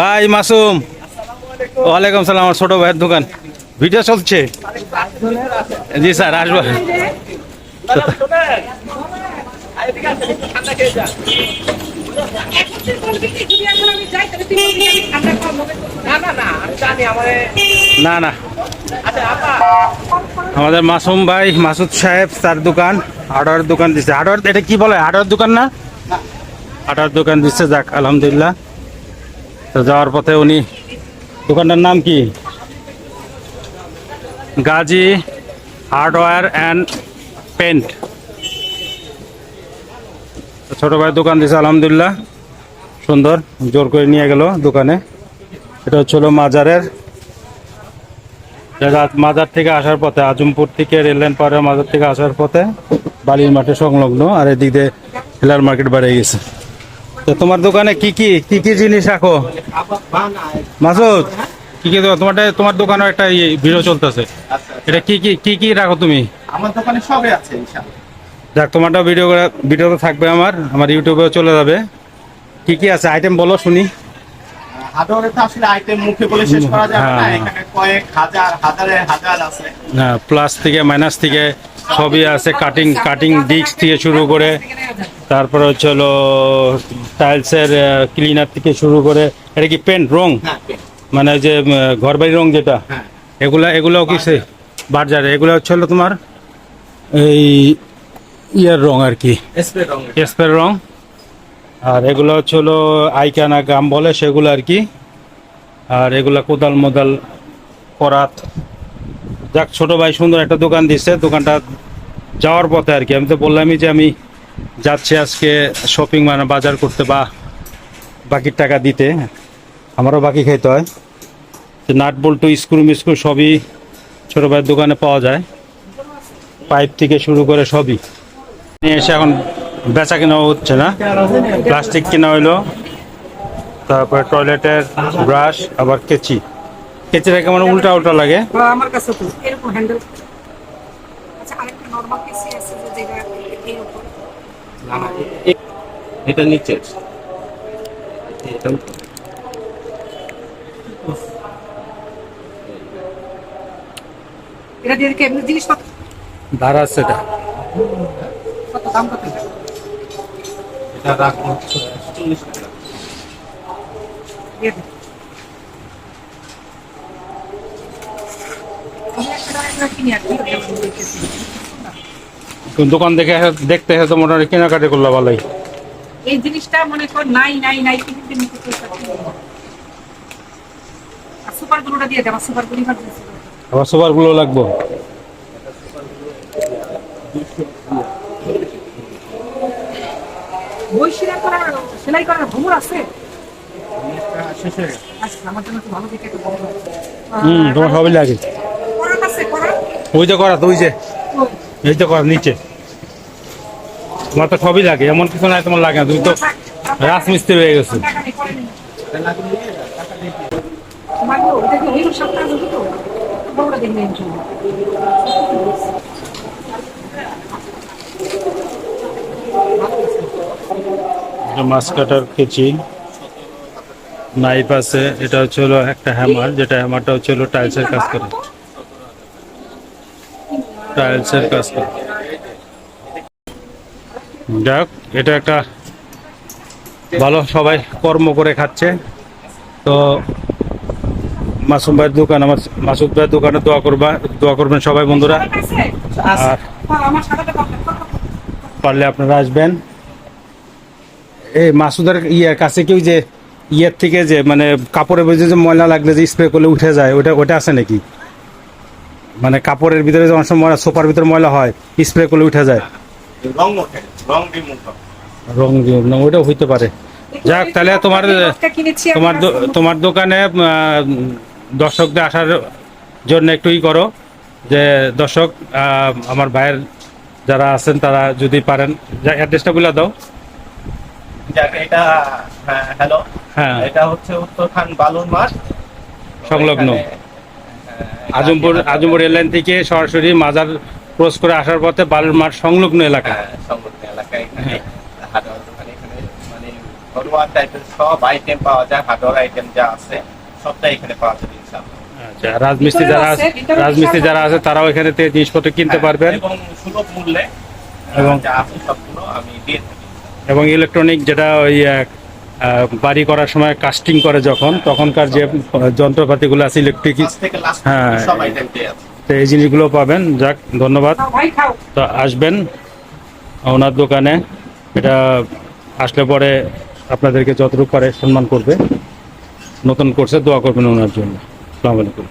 ভাই, মাসুম। ওয়ালাইকুম সালাম, আমার ছোট ভাইয়ের দোকান। ভিডিও চলছে? জি, স্যার, আসব। না না। আমাদের মাসুম ভাই, মাসুদ সাহেব, তার দোকান, হার্ডওয়ার দোকান দিচ্ছে হার্ডওয়ার, এটা কি বলে? হার্ডওয়ার দোকান না? হার্ডওয়ার দোকান দিচ্ছে যাক, আলহামদুলিল্লাহ। যাওয়ার পথে উনি দোকানটার নাম কি? গাজী হার্ডওয়্যার অ্যান্ড পেন্ট ছোট ভাই দোকান দিচ্ছে আলহামদুলিল্লাহ। সুন্দর, জোর করে নিয়ে গেল দোকানে। এটা হচ্ছে হলো মাজারের মাজার থেকে আসার পথে, আজমপুর থেকে রেল লাইন পাড়ের মাজার থেকে আসার পথে বালির মাঠে সংলগ্ন, আর এদিক দিয়ে হেলার মার্কেট বেড়ে গেছে। তো তোমার দোকানে কি কি কি কি জিনিস রাখো? মাসুদ কি কি তোমারটা তোমার দোকানে একটা ভিডিও চলতেছে। এটা কি কি কি কি রাখো তুমি? আমার দোকানে সবই আছে ইনশাআল্লাহ। যাক তোমারটা ভিডিও ভিডিও তো থাকবে আমার। আমার ইউটিউবেও চলে যাবে। কি কি আছে? আইটেম বলো শুনি। হাজারে তো আসলে আইটেম মুখে বলে শেষ করা যাবে না। হ্যাঁ। এখানে কয়েক হাজার হাজারে হাজার আছে। হ্যাঁ প্লাস থেকে মাইনাস থেকে সবই আছে। কাটিং কাটিং ডিস্ক থেকে শুরু করে। তারপরে হচ্ছে হলো টাইলসের ক্লিনার থেকে শুরু করে এটা কি পেন্ট রং? হ্যাঁ মানে যে ঘর বাড়ির রং যেটা? হ্যাঁ। এগুলা এগুলাও কি সে বাজারে? এগুলো হচ্ছে হলো তোমার এই ইয়ের রং আর কি। স্প্রে রং স্পের রং। আর এগুলো হচ্ছে হলো আইকানা গাম বলে সেগুলো আর কি। আর এগুলা কোদাল মোদাল করাত যাক ছোট ভাই সুন্দর একটা দোকান দিচ্ছে দোকানটা যাওয়ার পথে আর কি। আমি তো বললামই যে আমি যাচ্ছি আজকে শপিং মানে বাজার করতে বা বাকির টাকা দিতে। আমারও বাকি খাইতে হয়। নাট বল্টু, স্ক্রু মিস্ক্রু সবই ছোট ভাইয়ের দোকানে পাওয়া যায়। পাইপ থেকে শুরু করে সবই। নিয়ে এসে এখন বেচা কেনা হচ্ছে না। প্লাস্টিক কেনা হইল। তারপরে টয়লেটের ব্রাশ, আবার কেচি। কেচিটা কেমন উল্টা উল্টা লাগে? আমার কাছে এটা নিচে এটা এটা দিয়ে এমনি জিনিস কত ধার আছে এটা। কত দাম কত? এটা? রাখব। চল্লিশ টাকা কিনি আর কি দোকান দেখে দেখতে এসে তো মোটামুটি কেনাকাটি করল ভালোই। এই জিনিসটা মনে কর নাই নাই নাই সুপার গ্লুটা দিয়ে দে আমার সুপার গ্লু আবার সুপারগুলো লাগবো। বই সেলাই করার সেলাই করার ভ্রমণ আছে আচ্ছা আমার জন্য একটু ভালো দেখে হুম তোমার সবই লাগে। ওই যে করা তো ওই যে। এই তো করা নিচে। তোমার তো সবই লাগে, এমন কিছু নাই তোমার লাগে না। তুমি তো রাজমিস্ত্রি হয়ে গেছে। মাছ কাটার কেচি নাইফ আছে, এটা হচ্ছে হলো একটা হ্যামার যেটা হ্যামারটা হচ্ছে হলো টাইলসের কাজ করে। টাইলসের কাজ যাক, এটা একটা ভালো, সবাই কর্ম করে খাচ্ছে। তো মাসুম ভাইয়ের দোকান, আমার মাসুদ ভাইয়ের দোকানে দোয়া করবা, দোয়া করবেন সবাই বন্ধুরা। আর। পারলে আপনারা আসবেন। এই মাসুদের ইয়ের কাছে কেউ যে ইয়ের থেকে যে মানে কাপড়ের ভিতরে যে ময়লা লাগলে যে স্প্রে করলে উঠে যায়, ওটা ওটা আছে নাকি? মানে কাপড়ের ভিতরে অনেক সময় ময়লা সোফার ভিতরে ময়লা হয় স্প্রে করলে উঠে যায়। রং ওঠে রং রিমুভ রং দিয়ে না ওটাও হইতে পারে। যাক তাহলে তোমার তোমার তোমার দোকানে দর্শকদের আসার জন্য একটু ই করো যে দর্শক আমার ভাইয়ের যারা আছেন তারা যদি পারেন অ্যাড্রেসটা বলে দাও। এটা হ্যাঁ হ্যালো। হ্যাঁ। এটা হচ্ছে উত্তরখান বালুর মাঠ। সংলগ্ন। আজমপুর আজমপুর রেললাইন থেকে সরাসরি মাজার ক্রস করে আসার পথে বালুর মাঠ সংলগ্ন এলাকা। হ্যাঁ, সংলগ্ন এলাকায় এখানে। হাজার দোকান এখানে মানে ঘরোয়া টাইপের সব আইটেম পাওয়া যায় আইটেম যা আছে সবটাই এখানে পাওয়া যাবে ইনশাআল্লাহ। আচ্ছা রাজমিস্ত্রি যারা আছে রাজমিস্ত্রি যারা আছে তারাও এখানে থেকে জিনিসপত্র কিনতে হ্যাঁ, পারবেন। এবং সুলভ মূল্যে এবং- এবং যা আছে সবগুলো আমি দিয়ে থাকি। এবং ইলেকট্রনিক যেটা ওই বাড়ি করার সময় কাস্টিং করে যখন তখনকার যে যন্ত্রপাতিগুলো আছে ইলেকট্রিক হ্যাঁ। তো এই জিনিসগুলো পাবেন যাক ধন্যবাদ। তো আসবেন ওনার দোকানে। এটা আসলে পরে আপনাদেরকে যতটুকু পারে সম্মান করবে। নতুন করছে দোয়া করবেন ওনার জন্য। আসসালামু আলাইকুম।